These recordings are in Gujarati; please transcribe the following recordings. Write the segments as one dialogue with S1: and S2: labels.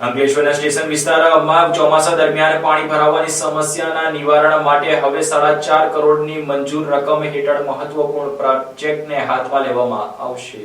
S1: અંકલેશ્વરના સ્ટેશન વિસ્તારમાં ચોમાસા દરમિયાન પાણી ભરાવાની સમસ્યાના નિવારણ માટે હવે સાડા ચાર કરોડની મંજૂર રકમ હેઠળ મહત્વપૂર્ણ પ્રોજેક્ટને હાથમાં લેવામાં આવશે.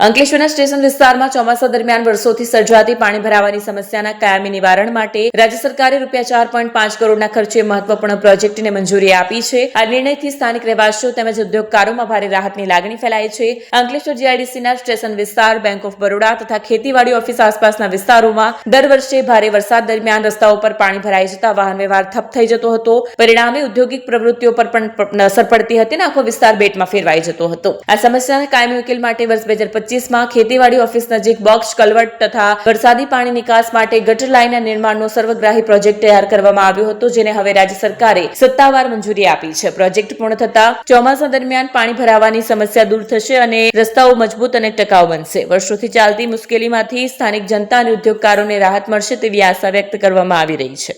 S2: અંકલેશ્વરના સ્ટેશન વિસ્તારમાં ચોમાસા દરમિયાન વર્ષોથી સર્જાતી પાણી ભરાવાની સમસ્યાના કાયમી નિવારણ માટે રાજ્ય સરકારે રૂપિયા ચાર પોઈન્ટ પાંચ કરોડના ખર્ચે મહત્વપૂર્ણ પ્રોજેક્ટને મંજૂરી આપી છે. આ નિર્ણયથી સ્થાનિક રહેવાસીઓ તેમજ ઉદ્યોગકારોમાં ભારે રાહતની લાગણી ફેલાઈ છે. અંકલેશ્વર જીઆઈડીસીના સ્ટેશન વિસ્તાર, બેંક ઓફ બરોડા તથા ખેતીવાડી ઓફિસ આસપાસના વિસ્તારોમાં દર વર્ષે ભારે વરસાદ દરમિયાન રસ્તાઓ પર પાણી ભરાઈ જતા વાહન વ્યવહાર ઠપ થઈ જતો હતો. પરિણામે ઔદ્યોગિક પ્રવૃત્તિઓ પર પણ અસર પડતી હતી અને આખો વિસ્તાર બેટમાં ફેરવાઈ જતો હતો. આ સમસ્યાના કાયમી ઉકેલ માટે વર્ષ બે હજાર પચીસમાં ખેતીવાડી ઓફિસ નજીક બોક્સ કલવટ તથા વરસાદી પાણી નિકાસ માટે ગટર લાઇનના નિર્માણનો સર્વગ્રાહી પ્રોજેક્ટ તૈયાર કરવામાં આવ્યો હતો, જેને હવે રાજ્ય સરકારે સત્તાવાર મંજૂરી આપી છે. પ્રોજેક્ટ પૂર્ણ થતા ચોમાસા દરમિયાન પાણી ભરાવાની સમસ્યા દૂર થશે અને રસ્તાઓ મજબૂત અને ટકાઉ બનશે. વર્ષોથી ચાલતી મુશ્કેલીમાંથી સ્થાનિક જનતા અને ઉદ્યોગકારોને રાહત મળશે તેવી આશા વ્યક્ત કરવામાં આવી રહી છે.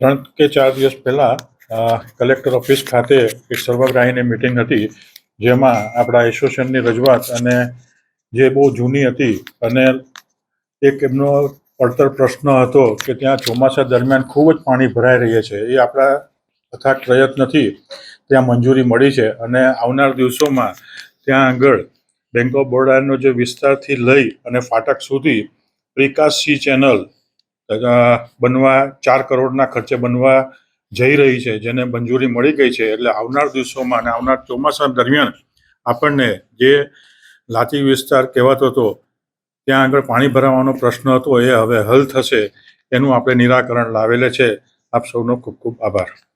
S3: ત્રણ કે ચાર દિવસ પહેલા કલેક્ટર ઓફિસ ખાતે એક સર્વગ્રાહીની મિટિંગ હતી, જેમાં આપણા એસોસિએશનની રજૂઆત અને જે બહુ જૂની હતી અને એક એમનો પડતર પ્રશ્ન હતો કે ત્યાં ચોમાસા દરમિયાન ખૂબ જ પાણી ભરાઈ રહે છે, એ આપણા અથાગ પ્રયત્નથી ત્યાં મંજૂરી મળી છે. અને આવનાર દિવસોમાં ત્યાં આગળ બેંક ઓફ બરોડાનો જે વિસ્તારથી લઈ અને ફાટક સુધી પ્રિકાસ સી ચેનલ બનવા, ચાર કરોડના ખર્ચે બનવા જઈ રહી છે, જેને મંજૂરી મળી ગઈ છે. એટલે આવનાર દિવસોમાં અને આવનાર ચોમાસા દરમિયાન આપણને જે લાચી વિસ્તાર કહેવાતો હતો. ત્યાં આગળ પાણી ભરાવાનો પ્રશ્ન હતો, એ હવે હલ થશે એનું આપણે નિરાકરણ લાવેલે છે. આપ સૌનો ખૂબ ખૂબ આભાર.